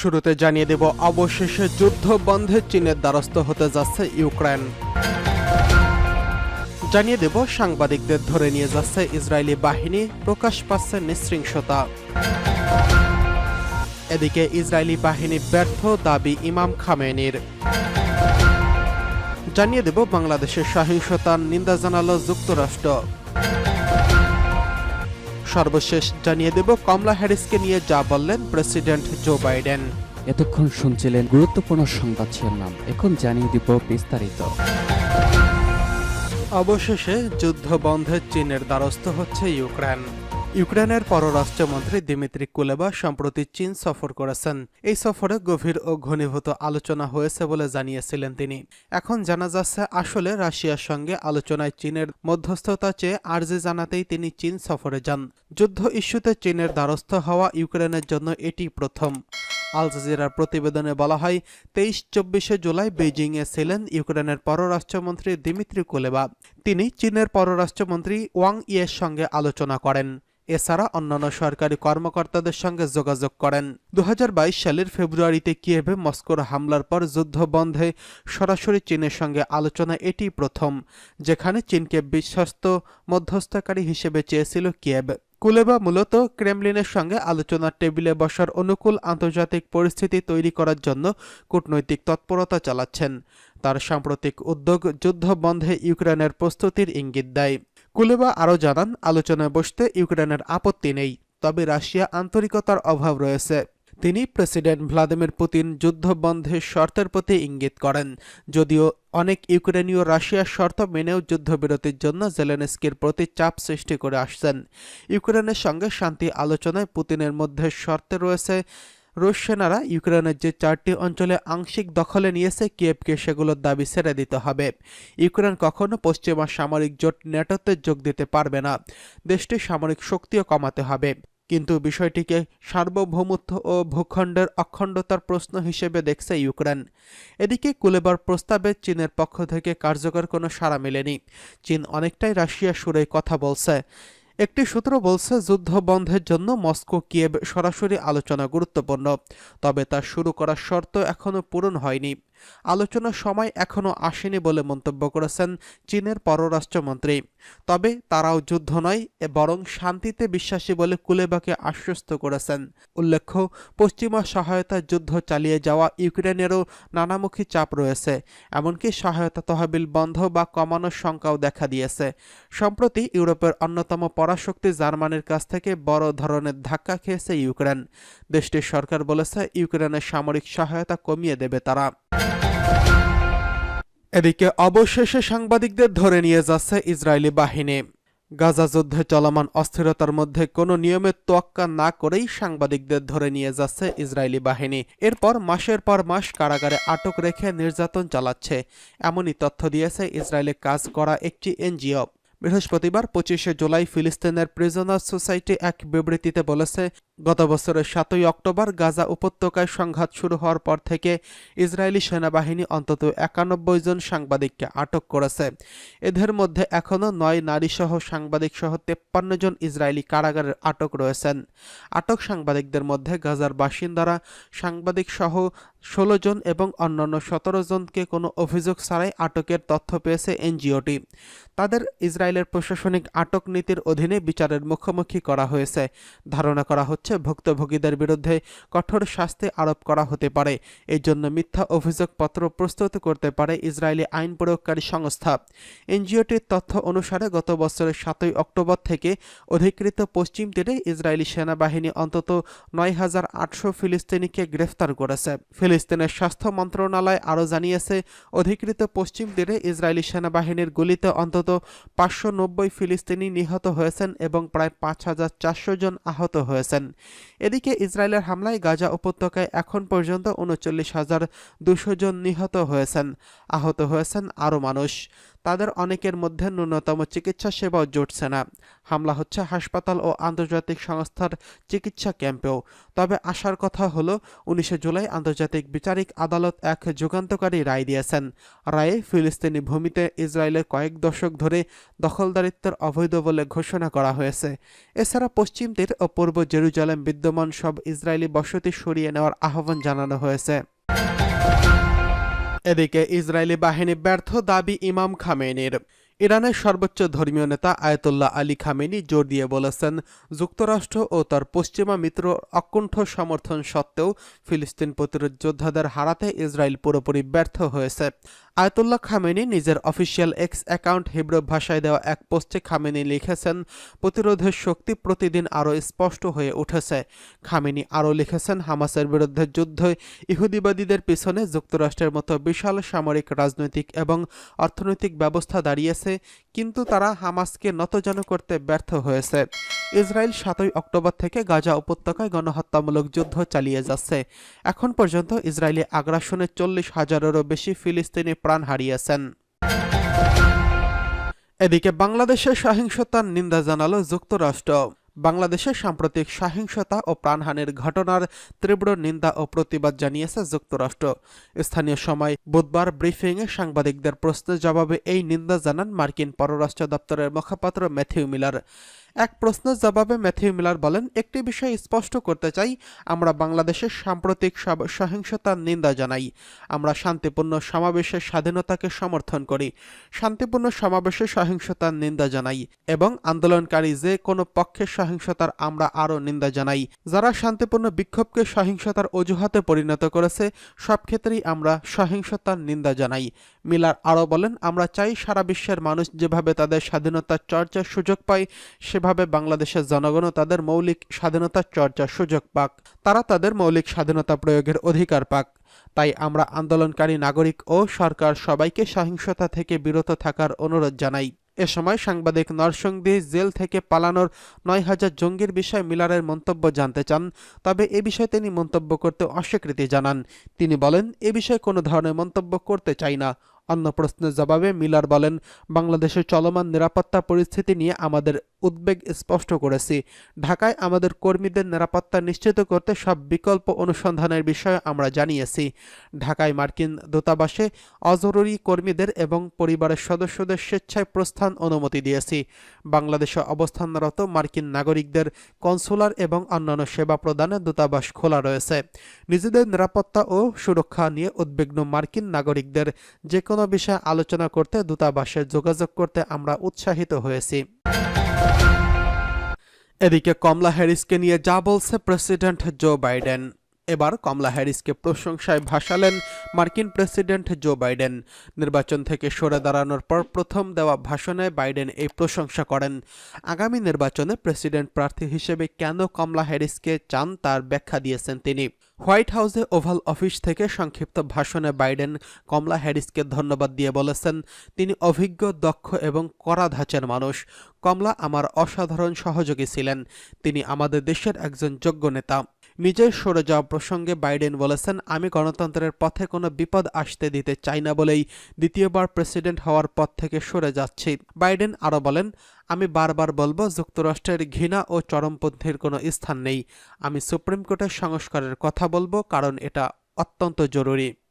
শুরুতে জানিয়ে দেব, অবশেষে যুদ্ধ বন্ধে চীনের দ্বারস্থ হতে যাচ্ছে ইউক্রেন। জানিয়ে দেব, সাংবাদিকদের ধরে নিয়ে যাচ্ছে ইসরায়েলি বাহিনী, প্রকাশ পাচ্ছে নৃশৃংসতা। এদিকে ইসরায়েলি বাহিনী ব্যর্থ দাবি ইমাম খামেনির। জানিয়ে দেব, বাংলাদেশের সহিংসতার নিন্দা জানালো যুক্তরাষ্ট্র। সর্বশেষ জানিয়ে দেব কমলা হ্যারিসকে নিয়ে যা বললেন প্রেসিডেন্ট জো বাইডেন। এতক্ষণ শুনছিলেন গুরুত্বপূর্ণ সংবাদ নাম এখন জানিয়ে দিব বিস্তারিত। অবশেষে যুদ্ধ বন্ধের চীনের দ্বারস্থ হচ্ছে ইউক্রেন। ইউক্রেনের পররাষ্ট্রমন্ত্রী দিমিত্রি কুলেবা সম্প্রতি চীন সফর করেছেন। এই সফরে গভীর ও ঘনীভূত আলোচনা হয়েছে বলে জানিয়েছিলেন তিনি। এখন জানা যাচ্ছে, আসলে রাশিয়ার সঙ্গে আলোচনায় চীনের মধ্যস্থতা চেয়ে আর্জি জানাতেই তিনি চীন সফরে যান। যুদ্ধ ইস্যুতে চীনের দ্বারস্থ হওয়া ইউক্রেনের জন্য এটি প্রথম। আল জাজিরার প্রতিবেদনে বলা হয়, তেইশ চব্বিশে জুলাই বেইজিংয়ে ছিলেন ইউক্রেনের পররাষ্ট্রমন্ত্রী দিমিত্রি কুলেবা। তিনি চীনের পররাষ্ট্রমন্ত্রী ওয়াং ইয়ের সঙ্গে আলোচনা করেন। এছাড়া অন্যান্য সরকারি কর্মকর্তাদের সঙ্গে যোগাযোগ করেন। দু হাজার বাইশ সালের ফেব্রুয়ারিতে কিয়েভে মস্কোর হামলার পর যুদ্ধ বন্ধে সরাসরি চীনের সঙ্গে আলোচনা এটি প্রথম, যেখানে চীনকে বিশ্বস্ত মধ্যস্থকারী হিসেবে চেয়েছিল কিয়েভ। কুলেবা মূলত ক্রেমলিনের সঙ্গে আলোচনার টেবিলে বসার অনুকূল আন্তর্জাতিক পরিস্থিতি তৈরি করার জন্য কূটনৈতিক তৎপরতা চালাচ্ছেন। তার সাম্প্রতিক উদ্যোগ যুদ্ধ বন্ধে ইউক্রেনের প্রস্তুতির ইঙ্গিত দেয়। কুলেবা আরও জানান, আলোচনায় বসতে ইউক্রেনের আপত্তি নেই, তবে রাশিয়া আন্তরিকতার অভাব রয়েছে। তিনি প্রেসিডেন্ট ভ্লাদিমির পুতিন যুদ্ধ বন্ধের শর্তের প্রতি ইঙ্গিত করেন। যদিও অনেক ইউক্রেনীয় রাশিয়ার শর্ত মেনেও যুদ্ধবিরতির জন্য জেলেনস্কির প্রতি চাপ সৃষ্টি করে আসছেন। ইউক্রেনের সঙ্গে শান্তি আলোচনায় পুতিনের মধ্যে শর্তে রয়েছে রুশ সেনারা ইউক্রেনের যে চারটি অঞ্চলে আংশিক দখলে নিয়েছে, কিয়েভকে সেগুলোর দাবি ছেড়ে দিতে হবে। ইউক্রেন কখনো পশ্চিমা সামরিক জোট ন্যাটোতে যোগ দিতে পারবে না। দেশটির সামরিক শক্তিও কমাতে হবে। কিন্তু বিষয়টিকে সার্বভৌমত্ব ও ভূখণ্ডের অখণ্ডতার প্রশ্ন হিসেবে দেখছে ইউক্রেন। এদিকে কুলেবার প্রস্তাবে চীনের পক্ষ থেকে কার্যকর কোনো সাড়া মেলেনি। চীন অনেকটাই রাশিয়া সুরে কথা বলছে। একটি সূত্র বলছে, যুদ্ধ বন্ধের জন্য মস্কো কিয়েব সরাসরি আলোচনা গুরুত্বপূর্ণ। তবে তা শুরু করার শর্ত এখনও পূরণ হয়নি। আলোচনার সময় এখনও আসেনি বলে মন্তব্য করেছেন চীনের পররাষ্ট্রমন্ত্রী। তবে তারাও যুদ্ধ নয় বরং শান্তিতে বিশ্বাসী বলে কুলেবাকে আশ্বস্ত করেছেন। উল্লেখ্য, পশ্চিমা সহায়তা যুদ্ধ চালিয়ে যাওয়া ইউক্রেনেরও নানামুখী চাপ রয়েছে, এমনকি সহায়তা তহবিল বন্ধ বা কমানোর শঙ্কাও দেখা দিয়েছে। সম্প্রতি ইউরোপের অন্যতম পরাশক্তি জার্মানির কাছ থেকে বড় ধরনের ধাক্কা খেয়েছে ইউক্রেন। দেশটির সরকার বলেছে, ইউক্রেনের সামরিক সহায়তা কমিয়ে দেবে তারা। এদিকে অবশেষে সাংবাদিকদের ধরে নিয়ে যাচ্ছে ইসরায়েলি বাহিনী। গাজা যুদ্ধে চলমান অস্থিরতার মধ্যে কোনো নিয়মের তোয়াক্কা না করেই সাংবাদিকদের ধরে নিয়ে যাচ্ছে ইসরায়েলি বাহিনী। এরপর মাসের পর মাস কারাগারে আটক রেখে নির্যাতন চালাচ্ছে। এমনই তথ্য দিয়েছে ইসরায়েলে কাজ করা একটি এনজিও। বৃহস্পতিবার পঁচিশে জুলাই ফিলিস্তিনের প্রিজনার সোসাইটি এক বিবৃতিতে বলেছে গত বছরের সাতই অক্টোবর গাজা উপত্যকায় সংঘাত শুরু হওয়ার পর থেকে ইসরায়েলি সেনাবাহিনী অন্তত একানব্বই জন সাংবাদিককে আটক করেছে। এদের মধ্যে এখনও নয় নারীসহ সাংবাদিকসহ তেপ্পান্ন জন ইসরায়েলি কারাগারে আটক রয়েছেন। আটক সাংবাদিকদের মধ্যে গাজার বাসিন্দারা সাংবাদিকসহ ষোলো জন এবং অন্যান্য সতেরো জনকে কোনো অভিযোগ ছাড়াই আটকের তথ্য পেয়েছে এনজিওটি। তাদের ইসরায়েলের প্রশাসনিক আটক নীতির অধীনে বিচারের মুখোমুখি করা হয়েছে। ধারণা করা হচ্ছে ভুক্তভোগীদের বিরুদ্ধে কঠোর শাস্তি আরোপ করা হতে পারে। এই জন্য মিথ্যা অভিযোগপত্র প্রস্তুত করতে পারে ইসরায়েলি আইন প্রয়োগকারী সংস্থা। এনজিওটির তথ্য অনুসারে, গত বছরের সাতই অক্টোবর থেকে অধিকৃত পশ্চিম তীরে ইসরায়েলি সেনাবাহিনী অন্তত নয় হাজার আটশো ফিলিস্তিনিকে গ্রেফতার করেছে। ফিলিস্তিনের স্বাস্থ্য মন্ত্রণালয় আরও জানিয়েছে, অধিকৃত পশ্চিম তীরে ইসরায়েলি সেনাবাহিনীর গুলিতে অন্তত পাঁচশো নব্বই ফিলিস্তিনি নিহত হয়েছেন এবং প্রায় পাঁচ হাজার চারশো জন আহত হয়েছেন। এদিকে ইসরায়েলের হামলায় গাজা উপত্যকায় এখন পর্যন্ত উনচল্লিশ হাজার দুশো জন নিহত হয়েছেন। আহত হয়েছেন আরও মানুষ। তাদের অনেকের মধ্যে ন্যূনতম চিকিৎসা সেবাও জুটছে না। হামলা হচ্ছে হাসপাতাল ও আন্তর্জাতিক সংস্থার চিকিৎসা ক্যাম্পেও। তবে আসার কথা হলো, উনিশে জুলাই আন্তর্জাতিক বিচারিক আদালত এক যুগান্তকারী রায় দিয়েছেন। রায়ে ফিলিস্তিনি ভূমিতে ইসরায়েলের কয়েক দশক ধরে দখলদারিত্বের অবৈধ বলে ঘোষণা করা হয়েছে। এছাড়া পশ্চিম তীর ও পূর্ব জেরুজালেম বিদ্যমান সব ইসরায়েলি বসতি সরিয়ে নেওয়ার আহ্বান জানানো হয়েছে। এদিকে ইসরায়েলি বাহিনী ব্যর্থ দাবি ইমাম খামেনির। ইরানের সর্বোচ্চ ধর্মীয় নেতা আয়তুল্লাহ আলী খামেনি জোর দিয়ে বলেছেন, যুক্তরাষ্ট্র ও তার পশ্চিমা মিত্র অকুণ্ঠ সমর্থন সত্ত্বেও ফিলিস্তিন প্রতিরোধ যোদ্ধাদের হারাতে ইসরায়েল পুরোপুরি ব্যর্থ হয়েছে। আয়াতুল্লাহ খামেনি নিজের অফিসিয়াল এক্স অ্যাকাউন্ট হিব্রু ভাষায় দেওয়া এক পোস্টে খামেনি লিখেছেন, প্রতিরোধের শক্তি প্রতিদিন আরও স্পষ্ট হয়ে উঠেছে। খামেনি আরও লিখেছেন, হামাসের বিরুদ্ধে যুদ্ধ ইহুদিবাদীদের পিছনে যুক্তরাষ্ট্রের মতো বিশাল সামরিক, রাজনৈতিক এবং অর্থনৈতিক ব্যবস্থা দাঁড়িয়েছে। কিন্তু তারা হামাসকে নতজন করতে ব্যর্থ হয়েছে। ইসরায়েল সাতই অক্টোবর থেকে গাজা উপত্যকায় গণহত্যামূলক যুদ্ধ চালিয়ে যাচ্ছে। এখন পর্যন্ত ইসরায়েলি আগ্রাসনে চল্লিশ হাজারেরও বেশি ফিলিস্তিনি প্রাণ হারিয়েছেন। এদিকে বাংলাদেশের সহিংসতার নিন্দা জানালো যুক্তরাষ্ট্র। বাংলাদেশের সাম্প্রতিক সহিংসতা ও প্রাণহানির ঘটনার তীব্র নিন্দা ও প্রতিবাদ জানিয়েছে যুক্তরাষ্ট্র। স্থানীয় সময় বুধবার ব্রিফিংয়ে সাংবাদিকদের প্রশ্নের জবাবে এই নিন্দা জানান মার্কিন পররাষ্ট্র দপ্তরের মুখপাত্র ম্যাথিউ মিলার। এক প্রশ্নের জবাবে ম্যাথিউ মিলার বলেন, একটি বিষয় স্পষ্ট করতে চাই, আমরা বাংলাদেশের সাম্প্রতিক সহিংসতার নিন্দা জানাই। আমরা শান্তিপূর্ণ সমাবেশের স্বাধীনতাকে সমর্থন করি, শান্তিপূর্ণ সমাবেশে সহিংসতার নিন্দা জানাই এবং আন্দোলনকারী যে কোনো পক্ষের সহিংসতার আমরা আরও নিন্দা জানাই। যারা শান্তিপূর্ণ বিক্ষোভকে সহিংসতার অজুহাতে পরিণত করেছে, সব ক্ষেত্রেই আমরা সহিংসতার নিন্দা জানাই। মিলার আরও বলেন, আমরা চাই সারা বিশ্বের মানুষ যেভাবে তাদের স্বাধীনতার চর্চার সুযোগ পায় সেভাবে বাংলাদেশের জনগণও তাদের মৌলিক স্বাধীনতার চর্চার সুযোগ পাক, তারা তাদের মৌলিক স্বাধীনতা প্রয়োগের অধিকার পাক। তাই আমরা আন্দোলনকারী নাগরিক ও সরকার সবাইকে সহিংসতা থেকে বিরত থাকার অনুরোধ জানাই। এ সময় সাংবাদিক নরসংদী জেল থেকে পালানোর নয় হাজার জঙ্গির বিষয়ে মিলারের মন্তব্য জানতে চান, তবে এ বিষয়ে তিনি মন্তব্য করতে অস্বীকৃতি জানান। তিনি বলেন, এ বিষয়ে কোনো ধরনের মন্তব্য করতে চাই না। অন্য প্রশ্নের জবাবে মিলার বলেন, বাংলাদেশের চলমান নিরাপত্তা পরিস্থিতি নিয়ে আমাদের উদ্বেগ স্পষ্ট করেছি। ঢাকায় আমাদের কর্মীদের নিরাপত্তা নিশ্চিত করতে সব বিকল্প অনুসন্ধানের বিষয়ে আমরা জানিয়েছি। ঢাকায় মার্কিন দূতাবাসে অজরুরি কর্মীদের এবং পরিবারের সদস্যদের স্বেচ্ছায় প্রস্থান অনুমতি দিয়েছি। বাংলাদেশে অবস্থানরত মার্কিন নাগরিকদের কনসুলার এবং অন্যান্য সেবা প্রদানে দূতাবাস খোলা রয়েছে। নিজেদের নিরাপত্তা ও সুরক্ষা নিয়ে উদ্বিগ্ন মার্কিন নাগরিকদের যে কোনো বিষয়ে আলোচনা করতে দূতাবাসে যোগাযোগ করতে আমরা উৎসাহিত হয়েছি। এদিকে কমলা হ্যারিসকে নিয়ে যা বলছে প্রেসিডেন্ট জো বাইডেন। এবার কমলা হ্যারিসকে প্রশংসায় ভাসালেন মার্কিন প্রেসিডেন্ট জো বাইডেন। নির্বাচন থেকে সরে দাঁড়ানোর পর প্রথম দেওয়া ভাষণে বাইডেন এই প্রশংসা করেন। আগামী নির্বাচনে প্রেসিডেন্ট প্রার্থী হিসেবে কেন কমলা হ্যারিসকে চান তার ব্যাখ্যা দিয়েছেন তিনি। হোয়াইট হাউসে ওভাল অফিস থেকে সংক্ষিপ্ত ভাষণে বাইডেন কমলা হ্যারিসকে ধন্যবাদ দিয়ে বলেছেন, তিনি অভিজ্ঞ, দক্ষ এবং কড়া ধাঁচের মানুষ। কমলা আমার অসাধারণ সহযোগী ছিলেন। তিনি আমাদের দেশের একজন যোগ্য নেতা। নিজের সরে যাওয়া প্রসঙ্গে বাইডেন বলেছেন, আমি গণতন্ত্রের পথে কোনো বিপদ আসতে দিতে চাই না বলেই দ্বিতীয়বার প্রেসিডেন্ট হওয়ার পথ থেকে সরে যাচ্ছি। বাইডেন আরও বলেন আমি বারবার বলব, যুক্তরাষ্ট্রের ঘৃণা ও চরমপন্থীর কোনো স্থান নেই। আমি সুপ্রিম কোর্টের সংস্কারের কথা বলব, কারণ এটা অত্যন্ত জরুরি।